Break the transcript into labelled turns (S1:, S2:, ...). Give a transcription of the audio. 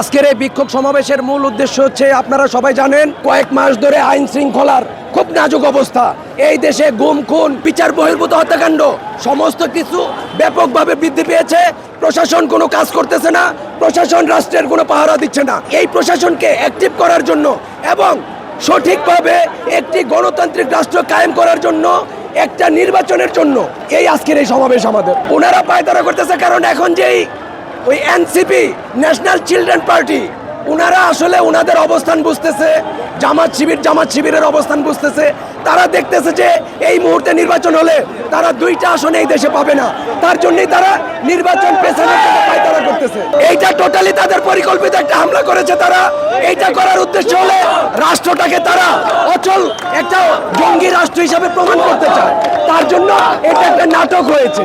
S1: আজকের এই বিক্ষোভ সমাবেশের মূল উদ্দেশ্য হচ্ছে, আপনারা সবাই জানেন, কয়েক মাস ধরে আইন শৃঙ্খলার খুব নাজুক অবস্থা। এই দেশে গুম, খুন, বিচার, বহির্ভূত হত্যাকাণ্ড, সমস্ত কিছু ব্যাপকভাবে বৃদ্ধি পেয়েছে। প্রশাসন কোনো কাজ করতেছে না, প্রশাসন রাষ্ট্রের কোনো পাহারা দিচ্ছে না। এই প্রশাসনকে অ্যাক্টিভ করার জন্য এবং সঠিকভাবে একটি গণতান্ত্রিক রাষ্ট্র কায়েম করার জন্য, একটা নির্বাচনের জন্য এই আজকের এই সমাবেশ আমাদের। ওনারা পায়তারা করতেছে, কারণ এখন যেই ওই এনসিপি ন্যাশনাল চিলড্রেন পার্টি ওনারা আসলে ওনাদের অবস্থান বুঝতেছে, জামাত শিবির জামাত শিবিরের অবস্থান বুঝতেছে। তারা দেখতেছে যে এই মুহূর্তে নির্বাচন হলে তারা দুইটা আসনে এই দেশে পাবে না। তার জন্যই তারা নির্বাচন জন্য পায়তারা করতেছে। এইটা টোটালি তাদের পরিকল্পিত একটা হামলা করেছে তারা। এইটা করার উদ্দেশ্য হলে রাষ্ট্রটাকে তারা অচল একটা জঙ্গি রাষ্ট্র হিসাবে প্রমাণ করতে চায়। তার জন্য এটা একটা নাটক হয়েছে।